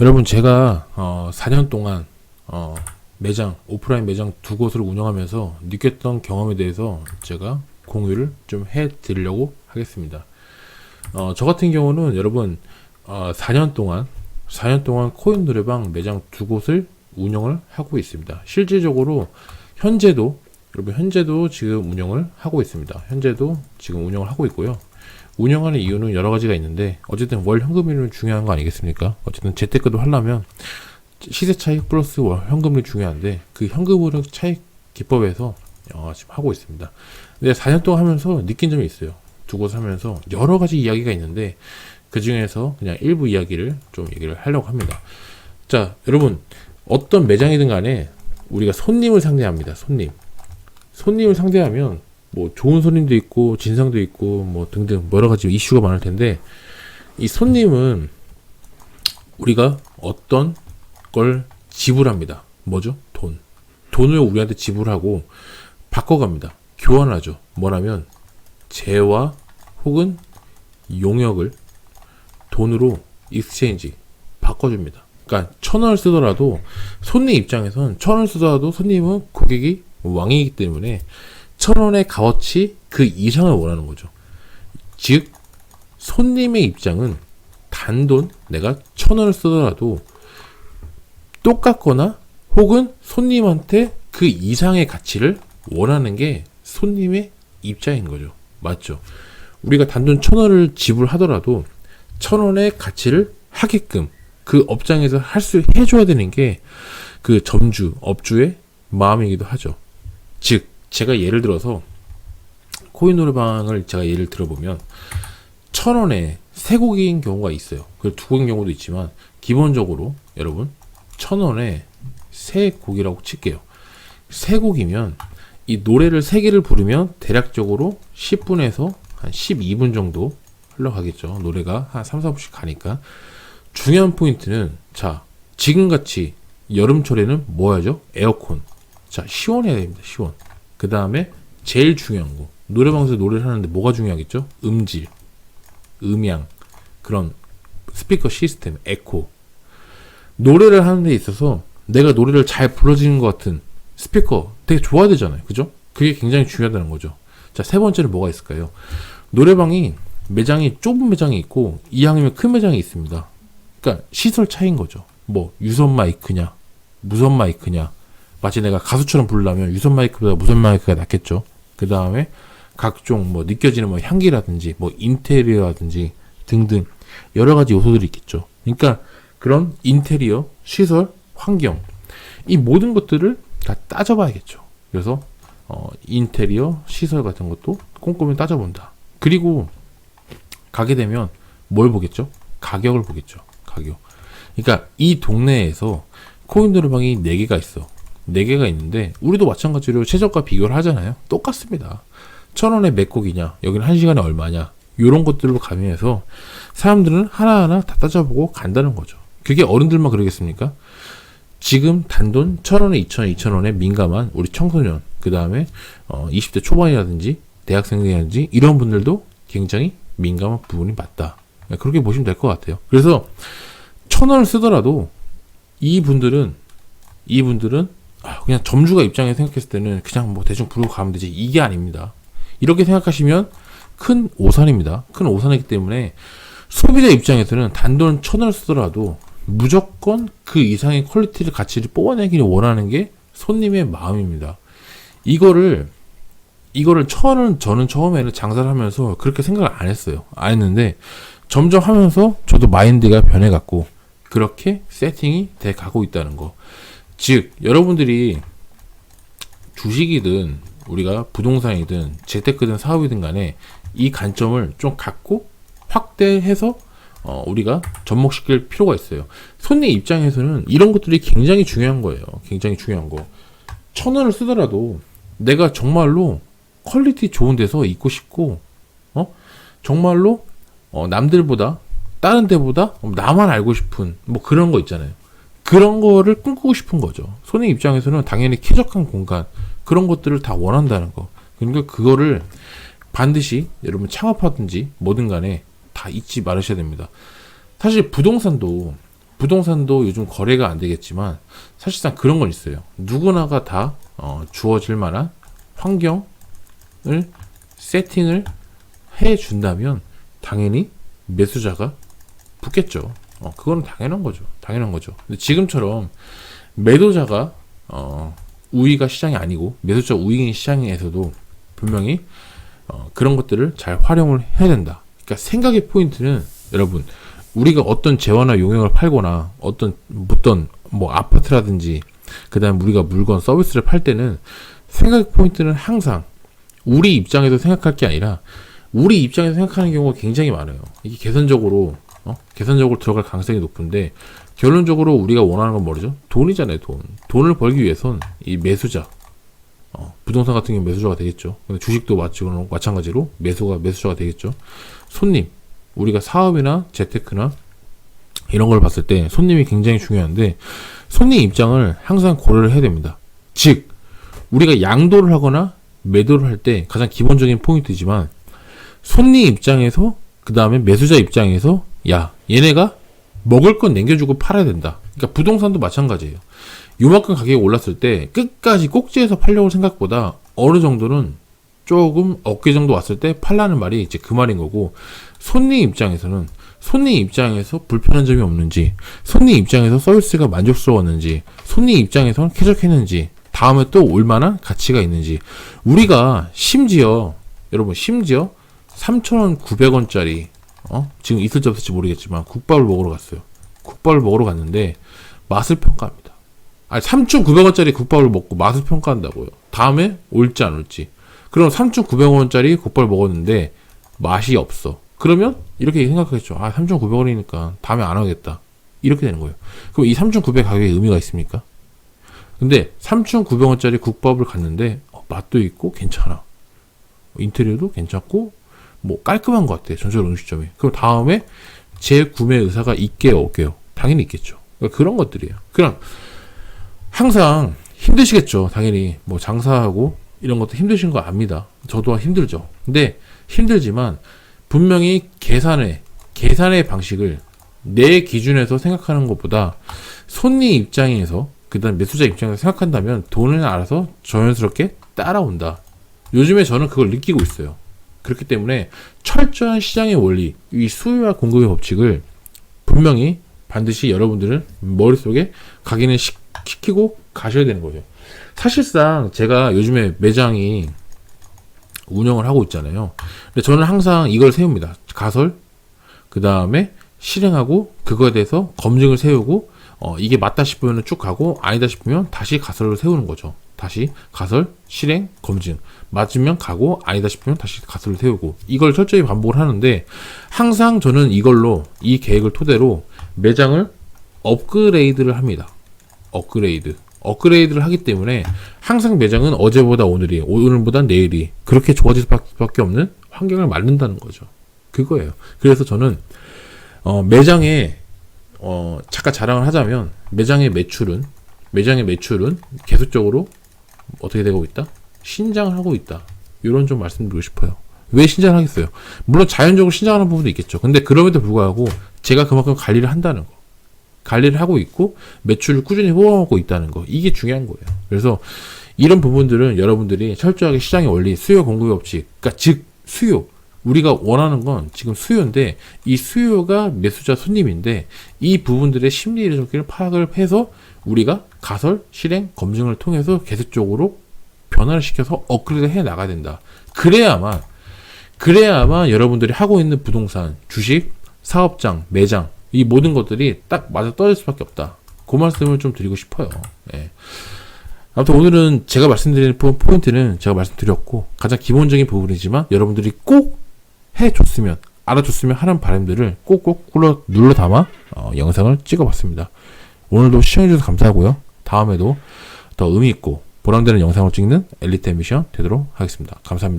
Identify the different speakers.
Speaker 1: 여러분 제가 어, 4년 동안 어, 매장 오프라인 매장 두 곳을 운영하면서 느꼈던 경험에 대해서 제가 공유를 좀 해드리려고 하겠습니다. 어, 저 같은 경우는 여러분 어, 4년 동안 4년 동안 코인 노래방 매장 두 곳을 운영을 하고 있습니다. 실질적으로 현재도 여러분 현재도 지금 운영을 하고 있습니다. 현재도 지금 운영을 하고 있고요. 운영하는 이유는 여러 가지가 있는데 어쨌든 월 현금률은 중요한 거 아니겠습니까? 어쨌든 재테크도 하려면 시세 차익 플러스 월 현금률이 중요한데 그 현금흐름 차익 기법에서 어, 지금 하고 있습니다. 근데 4년 동안 하면서 느낀 점이 있어요. 두 곳 하면서 여러 가지 이야기가 있는데 그 중에서 그냥 일부 이야기를 좀 얘기를 하려고 합니다. 자, 여러분 어떤 매장이든 간에 우리가 손님을 상대합니다. 손님. 손님을 상대하면 뭐 좋은 손님도 있고 진상도 있고 뭐 등등 여러 가지 이슈가 많을 텐데 이 손님은 우리가 어떤 걸 지불합니다. 뭐죠? 돈. 돈을 우리한테 지불하고 바꿔갑니다. 교환하죠. 뭐냐면 재화 혹은 용역을 돈으로 익스체인지 바꿔줍니다. 그러니까 천 원을 쓰더라도 손님 입장에선 천 원을 쓰더라도 손님은 고객이 왕이기 때문에 천 원의 값어치 그 이상을 원하는 거죠. 즉 손님의 입장은 단돈 내가 천 원을 쓰더라도 똑같거나 혹은 손님한테 그 이상의 가치를 원하는 게 손님의 입장인 거죠. 맞죠? 우리가 단돈 천 원을 지불하더라도 천 원의 가치를 하게끔 그 업장에서 할 수 해줘야 되는 게 그 점주, 업주의 마음이기도 하죠. 즉, 제가 예를 들어서 코인 노래방을 제가 예를 들어보면 천 원에 세 곡인 경우가 있어요. 그두 곡인 경우도 있지만 기본적으로 여러분 천 원에 세 곡이라고 칠게요. 세 곡이면 이 노래를 세 개를 부르면 대략적으로 10분에서 한 12분 정도 흘러가겠죠. 노래가 한 3, 4분씩 가니까. 중요한 포인트는 자, 지금같이 여름철에는 뭐 하죠? 에어컨. 자, 시원해야 됩니다. 시원. 그 다음에 제일 중요한 거. 노래방에서 노래를 하는데 뭐가 중요하겠죠? 음질, 음향, 그런 스피커 시스템, 에코. 노래를 하는 데 있어서 내가 노래를 잘 불러지는 것 같은 스피커 되게 좋아야 되잖아요. 그죠? 그게 굉장히 중요하다는 거죠. 자, 세 번째는 뭐가 있을까요? 노래방이 매장이 좁은 매장이 있고 이왕이면 큰 매장이 있습니다. 그러니까 시설 차이인 거죠. 뭐 유선 마이크냐, 무선 마이크냐. 마치 내가 가수처럼 부르려면 유선 마이크보다 무선 마이크가 낫겠죠. 그 다음에 각종 뭐 느껴지는 뭐 향기라든지 뭐 인테리어라든지 등등 여러 가지 요소들이 있겠죠. 그러니까 그런 인테리어, 시설, 환경 이 모든 것들을 다 따져봐야겠죠. 그래서 어, 인테리어, 시설 같은 것도 꼼꼼히 따져본다. 그리고 가게 되면 뭘 보겠죠? 가격을 보겠죠. 가격. 그러니까 이 동네에서 코인 노래방이 4개가 있어. 4개가 있는데 우리도 마찬가지로 최저가 비교를 하잖아요. 똑같습니다. 천 원에 몇 곡이냐? 여기는 한 시간에 얼마냐? 이런 것들로 가면서 사람들은 하나하나 다 따져보고 간다는 거죠. 그게 어른들만 그러겠습니까? 지금 단돈 천 원에 이천 원, 이천 원에 민감한 우리 청소년, 그 다음에 어 20대 초반이라든지 대학생이라든지 이런 분들도 굉장히 민감한 부분이 맞다. 그렇게 보시면 될 것 같아요. 그래서 천 원을 쓰더라도 이 분들은 이 분들은 아, 그냥 점주가 입장에 생각했을 때는 그냥 뭐 대충 부르고 가면 되지 이게 아닙니다. 이렇게 생각하시면 큰 오산입니다. 큰 오산이기 때문에 소비자 입장에서는 단돈 천 원을 쓰더라도 무조건 그 이상의 퀄리티를 가치를 뽑아내기를 원하는 게 손님의 마음입니다. 이거를 이거를 처음 저는 처음에는 장사를 하면서 그렇게 생각을 안 했어요. 안 했는데 점점 하면서 저도 마인드가 변해갔고 그렇게 세팅이 돼 가고 있다는 거. 즉 여러분들이 주식이든 우리가 부동산이든 재테크든 사업이든 간에 이 관점을 좀 갖고 확대해서 어, 우리가 접목시킬 필요가 있어요. 손님 입장에서는 이런 것들이 굉장히 중요한 거예요. 굉장히 중요한 거. 천 원을 쓰더라도 내가 정말로 퀄리티 좋은 데서 있고 싶고, 어? 정말로, 어, 남들보다, 다른 데보다 나만 알고 싶은, 뭐 그런 거 있잖아요. 그런 거를 꿈꾸고 싶은 거죠. 손님 입장에서는 당연히 쾌적한 공간, 그런 것들을 다 원한다는 거. 그러니까 그거를 반드시 여러분 창업하든지 뭐든 간에 다 잊지 말으셔야 됩니다. 사실 부동산도 부동산도 요즘 거래가 안 되겠지만 사실상 그런 건 있어요. 누구나가 다 어, 주어질 만한 환경을 세팅을 해 준다면 당연히 매수자가 붙겠죠. 어, 그거는 당연한 거죠. 당연한 거죠. 지금처럼 매도자가 어, 우위가 시장이 아니고 매수자 우위인 시장에서도 분명히 어, 그런 것들을 잘 활용을 해야 된다. 그러니까 생각의 포인트는 여러분 우리가 어떤 재화나 용역을 팔거나 어떤 어떤 뭐 아파트라든지 그다음 우리가 물건 서비스를 팔 때는 생각 포인트는 항상 우리 입장에서 생각할 게 아니라 우리 입장에서 생각하는 경우가 굉장히 많아요. 이게 개선적으로 어? 개선적으로 들어갈 가능성이 높은데 결론적으로 우리가 원하는 건 뭐죠? 돈이잖아요, 돈. 돈을 벌기 위해선 이 매수자, 어, 부동산 같은 경우 매수자가 되겠죠. 근데 주식도 마치고 마찬가지로 매수가 매수자가 되겠죠. 손님, 우리가 사업이나 재테크나 이런 걸 봤을 때 손님이 굉장히 중요한데 손님 입장을 항상 고려를 해야 됩니다. 즉 우리가 양도를 하거나 매도를 할 때 가장 기본적인 포인트지만 손님 입장에서 그 다음에 매수자 입장에서 야 얘네가 먹을 건 남겨주고 팔아야 된다. 그러니까 부동산도 마찬가지예요. 요만큼 가격이 올랐을 때 끝까지 꼭지에서 팔려고 생각보다 어느 정도는 조금 어깨 정도 왔을 때 팔라는 말이 이제 그 말인 거고 손님 입장에서는 손님 입장에서 불편한 점이 없는지 손님 입장에서 서비스가 만족스러웠는지 손님 입장에서는 쾌적했는지 다음에 또 올만한 가치가 있는지 우리가 심지어 여러분 심지어 3,000원 900원짜리 어? 지금 있을지 없을지 모르겠지만 국밥을 먹으러 갔어요. 국밥을 먹으러 갔는데 맛을 평가합니다. 아니 3,900원짜리 국밥을 먹고 맛을 평가한다고요. 다음에 올지 안 올지. 그럼 3,900원짜리 국밥을 먹었는데 맛이 없어. 그러면 이렇게 생각하겠죠. 아 3,900원이니까 다음에 안 하겠다. 이렇게 되는 거예요. 그럼 이 3,900 가격에 의미가 있습니까? 근데 3,900원짜리 국밥을 갔는데 어, 맛도 있고 괜찮아. 인테리어도 괜찮고 뭐 깔끔한 것 같아. 전설 음식점이. 그럼 다음에 재구매 의사가 있게요, 없게요? 당연히 있겠죠. 그러니까 그런 것들이에요. 그냥 항상 힘드시겠죠. 당연히 뭐 장사하고 이런 것도 힘드신 거 압니다. 저도 힘들죠. 근데 힘들지만 분명히 계산의 계산의 방식을 내 기준에서 생각하는 것보다 손님 입장에서 그다음 매수자 입장에서 생각한다면 돈을 알아서 자연스럽게 따라온다. 요즘에 저는 그걸 느끼고 있어요. 그렇기 때문에 철저한 시장의 원리, 이 수요와 공급의 법칙을 분명히 반드시 여러분들은 머릿속에 각인을 시- 시키고 가셔야 되는 거죠. 사실상 제가 요즘에 매장이 운영을 하고 있잖아요. 근데 저는 항상 이걸 세웁니다. 가설, 그 다음에 실행하고 그거에 대해서 검증을 세우고 어, 이게 맞다 싶으면 쭉 가고 아니다 싶으면 다시 가설을 세우는 거죠. 다시 가설, 실행, 검증. 맞으면 가고 아니다 싶으면 다시 가설을 세우고 이걸 철저히 반복을 하는데 항상 저는 이걸로 이 계획을 토대로 매장을 업그레이드를 합니다. 업그레이드. 업그레이드를 하기 때문에 항상 매장은 어제보다 오늘이, 오늘보다 내일이 그렇게 좋아질 수밖에 없는 환경을 만든다는 거죠. 그거예요. 그래서 저는 어, 매장에 어, 잠깐 자랑을 하자면 매장의 매출은 매장의 매출은 계속적으로 어떻게 되고 있다? 신장을 하고 있다. 이런 좀 말씀드리고 싶어요. 왜 신장을 하겠어요? 물론 자연적으로 신장하는 부분도 있겠죠. 근데 그럼에도 불구하고 제가 그만큼 관리를 한다는 거. 관리를 하고 있고 매출을 꾸준히 호응하고 있다는 거. 이게 중요한 거예요. 그래서 이런 부분들은 여러분들이 철저하게 시장의 원리, 수요 공급의 법칙, 그러니까 즉 수요. 우리가 원하는 건 지금 수요인데 이 수요가 매수자 손님인데 이 부분들의 심리 조기를 파악을 해서 우리가 가설, 실행, 검증을 통해서 계속적으로 변화를 시켜서 업그레이드 해 나가야 된다. 그래야만 그래야만 여러분들이 하고 있는 부동산, 주식, 사업장, 매장 이 모든 것들이 딱 맞아 떨어질 수밖에 없다. 그 말씀을 좀 드리고 싶어요. 예. 아무튼 오늘은 제가 말씀드리는 포- 포인트는 제가 말씀드렸고 가장 기본적인 부분이지만 여러분들이 꼭 해줬으면 알아줬으면 하는 바람들을 꼭꼭 눌러, 눌러 담아 어, 영상을 찍어봤습니다. 오늘도 시청해주셔서 감사하고요. 다음에도 더 의미 있고 보람되는 영상을 찍는 엘리트 미션 되도록 하겠습니다. 감사합니다.